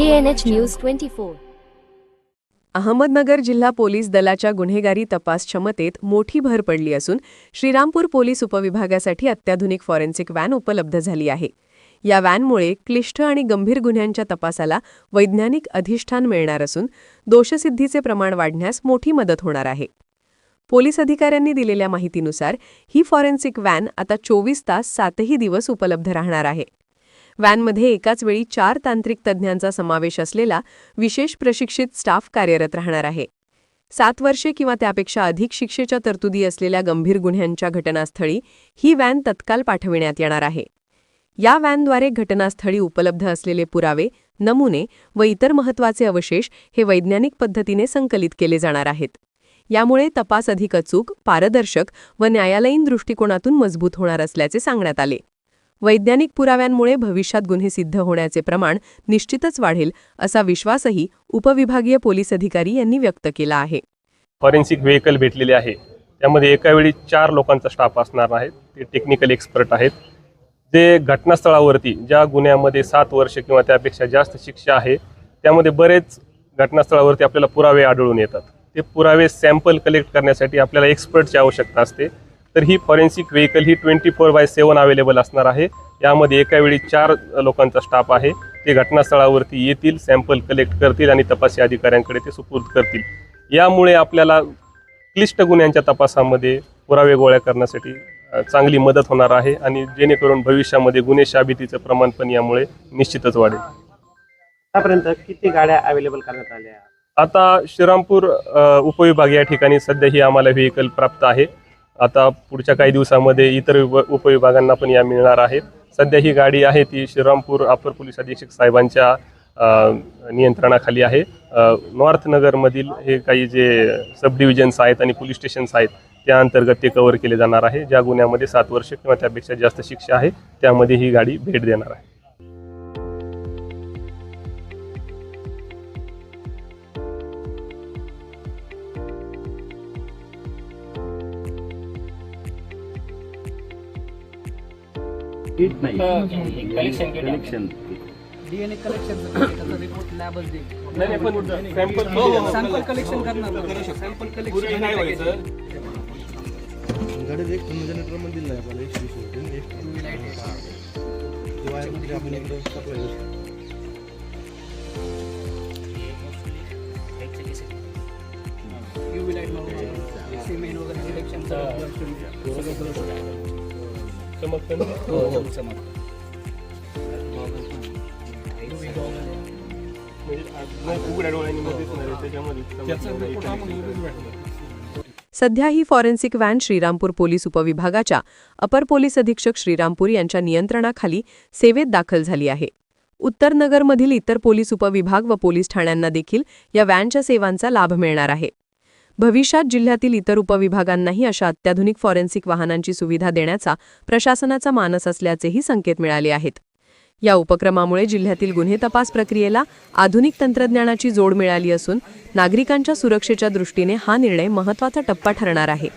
DNH News 24. Ahmednagar जिल्हा police दलाच्या गुन्हेगारी तपास क्षमतेत मोठी भर पडली असून श्रीरामपूर पोलीस उपविभागासाठी अत्याधुनिक फॉरेन्सिक व्हॅन उपलब्ध झाली आहे. या व्हॅनमुळे क्लिष्ट आणि गंभीर गुन्ह्यांच्या तपासाला वैज्ञानिक अधिष्ठान मिळणार असून दोषसिद्धीचे प्रमाण वाढण्यास मोठी मदत होणार आहे. पोलीस अधिकाऱ्यांनी दिलेल्या माहितीनुसार ही फॉरेन्सिक व्हॅन आता चोवीस तास सातही दिवस उपलब्ध राहणार आहे. व्हॅनमध्ये एकाच वेळी चार तांत्रिक तज्ज्ञांचा समावेश असलेला विशेष प्रशिक्षित स्टाफ कार्यरत राहणार आहे. सात वर्षे किंवा त्यापेक्षा अधिक शिक्षेच्या तरतुदी असलेल्या गंभीर गुन्ह्यांच्या घटनास्थळी ही व्हॅन तत्काल पाठविण्यात येणार आहे. या व्हॅनद्वारे घटनास्थळी उपलब्ध असलेले पुरावे नमुने व इतर महत्त्वाचे अवशेष हे वैज्ञानिक पद्धतीने संकलित केले जाणार आहेत. यामुळे तपास अधिक अचूक पारदर्शक व न्यायालयीन दृष्टिकोनातून मजबूत होणार असल्याचे सांगण्यात आले. वैज्ञानिक पुराव्यांमुळे भविष्यात गुन्हे सिद्ध होण्याचे प्रमाण निश्चितच वाढेल असा विश्वासही उपविभागीय पोलीस अधिकारी यांनी व्यक्त केला आहे. फॉरेन्सिक व्हेकल भेटलेले आहे. त्यामध्ये एका वेळी चार लोकांचा स्टाफ असणार आहे ते टेक्निकल एक्सपर्ट आहेत. जे घटनास्थळावरती ज्या गुन्ह्यामध्ये सात वर्ष किंवा त्यापेक्षा जास्त शिक्षा आहे त्यामध्ये बरेच घटनास्थळावरती आपल्याला पुरावे आढळून येतात. ते पुरावे सॅम्पल कलेक्ट करण्यासाठी आपल्याला एक्सपर्टची आवश्यकता असते. तर ही forensic vehicle he twenty four by seven available असणार आहे. यामध्ये एका वेळी चार लोकांचा स्टाफ आहे. ते घटनास्थळावरती येतील सॅम्पल कलेक्ट करतील आणि तपासी अधिकाऱ्यांकडे ते सुपूर्द करतील. यामुळे आपल्याला क्लिष्ट गुन्ह्यांच्या तपासामध्ये पुरावे गोळा करण्यासाठी चांगली मदत होणार आहे आणि जेणेकरून भविष्यामध्ये गुन्हे शाबितीचं प्रमाण पण यामुळे निश्चितच वाढेल. आतापर्यंत किती गाड्या अवेलेबल करण्यात आल्या? आता श्रीरामपूर उपविभाग या ठिकाणी सध्या ही आम्हाला व्हेकल प्राप्त आहे. आता पुढच्या काही दिवसामध्ये इतर विभ- उपविभागांना पण या मिळणार आहेत. सध्या ही गाडी आहे ती श्रीरामपूर अपर पोलीस अधीक्षक साहेबांच्या नियंत्रणाखाली आहे. नॉर्थ नगरमधील हे काही जे सब डिव्हिजन्स आहेत आणि पोलीस स्टेशन्स आहेत त्या अंतर्गत ते कव्हर केले जाणार आहे. ज्या गुन्ह्यामध्ये सात वर्ष किंवा त्यापेक्षा जास्त शिक्षा आहे त्यामध्ये ही गाडी भेट देणार आहे. कलेक्शन कलेक्शन डीएनए कलेक्शन त्याचा रिपोर्ट लॅबच देईल नाही पण सॅम्पल कलेक्शन करणार. सॅम्पल कलेक्शन गाडीत एक जनरेटरमध्ये दिलं आहे आपल्याला एकशे वीस होते एक दिवाळीमध्ये आपण इकडं सप्लाय लाइट सिमेंट वगैरे डिटेक्शन हो आहे, त्याच्यामध्ये सध्या ही फॉरेन्सिक व्हॅन श्रीरामपूर पोलीस उपविभागाच्या अपर पोलीस अधीक्षक श्रीरामपूर यांच्या नियंत्रणाखाली सेवेत दाखल झाली आहे. उत्तर नगरमधील इतर पोलीस उपविभाग व पोलीस ठाण्यांना देखील या व्हॅनच्या सेवांचा लाभ मिळणार आहे. भविष्यात जिल्ह्यातील इतर उपविभागांनाही अशा अत्याधुनिक फॉरेन्सिक वाहनांची सुविधा देण्याचा प्रशासनाचा मानस असल्याचेही संकेत मिळाले आहेत. या उपक्रमामुळे जिल्ह्यातील गुन्हे तपास प्रक्रियेला आधुनिक तंत्रज्ञानाची जोड मिळाली असून नागरिकांच्या सुरक्षेच्या दृष्टीने हा निर्णय महत्त्वाचा टप्पा ठरणार आहे.